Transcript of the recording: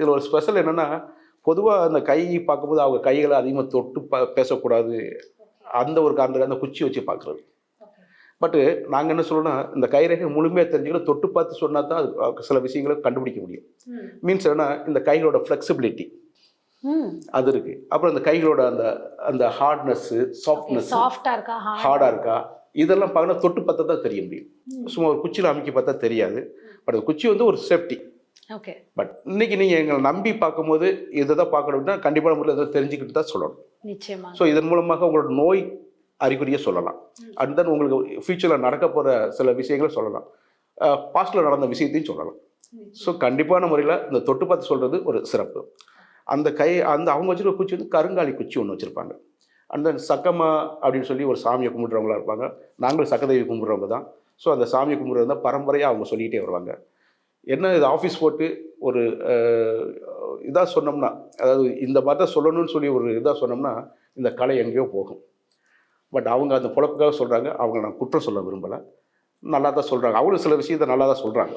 இதில் ஒரு ஸ்பெஷல் என்னென்னா பொதுவாக அந்த கை பார்க்கும்போது அவங்க கைகளை அதிகமாக தொட்டு ப பேசக்கூடாது. அந்த ஒரு காரணத்துக்கு அந்த குச்சி வச்சு பார்க்குறது. பட்டு நாங்கள் என்ன சொல்லணும்னா இந்த கைரேகை முழுமையாக தெரிஞ்சுக்கணும் தொட்டு பார்த்து சொன்னா தான் அது சில விஷயங்களை கண்டுபிடிக்க முடியும். மீன்ஸ் என்னன்னா இந்த கைகளோட ஃப்ளெக்சிபிலிட்டி அது இருக்கு. அப்புறம் இந்த கைகளோட அந்த அந்த ஹார்ட்னஸ்ஸு சாஃப்ட்னஸ் சாஃப்டா இருக்கா? ஹார்டாக இருக்கா? இதெல்லாம் பார்க்கணும் தொட்டு பார்த்தா தான் தெரிய முடியும். சும்மா ஒரு குச்சியில் அமைக்க பார்த்தா தெரியாது. பட் அந்த குச்சி வந்து ஒரு சேஃப்டி ஓகே பட் இன்னைக்கு நீங்கள் எங்களை நம்பி பார்க்கும்போது இதை தான் பார்க்கணும்னா கண்டிப்பான முறையில் இதை தெரிஞ்சுக்கிட்டு தான் சொல்லணும். நிச்சயமா ஸோ இதன் மூலமாக உங்களோட நோய் அறிகுறியை சொல்லலாம். அண்ட் தென் உங்களுக்கு ஃபியூச்சரில் நடக்க போகிற சில விஷயங்களை சொல்லலாம். பாஸ்டில் நடந்த விஷயத்தையும் சொல்லலாம். ஸோ கண்டிப்பான முறையில் இந்த தொட்டு பார்த்து சொல்கிறது ஒரு சிறப்பு. அந்த கை அந்த அவங்க வச்சிருக்க குச்சி வந்து கருங்காலி குச்சி ஒன்று வச்சுருப்பாங்க. அந்த சக்கமா அப்படின்னு சொல்லி ஒரு சாமியை கும்பிட்றவங்களா இருப்பாங்க. நாங்களும் சக்கதேவி கும்பிட்றவங்க தான். ஸோ அந்த சாமியை கும்பிட்றது தான் பரம்பரையாக அவங்க சொல்லிக்கிட்டே வருவாங்க. என்ன இது ஆஃபீஸ் போட்டு ஒரு இதாக சொன்னோம்னா அதாவது இந்த மாதிரி தான் சொல்லணும்னு சொல்லி ஒரு இதாக சொன்னோம்னா இந்த கலை எங்கேயோ போகும். பட் அவங்க அந்த பொழப்புக்காக சொல்கிறாங்க அவங்க நான் குற்றம் சொல்ல விரும்பலை. நல்லா தான் சொல்கிறாங்க அவங்களும் சில விஷயத்தை நல்லா தான் சொல்கிறாங்க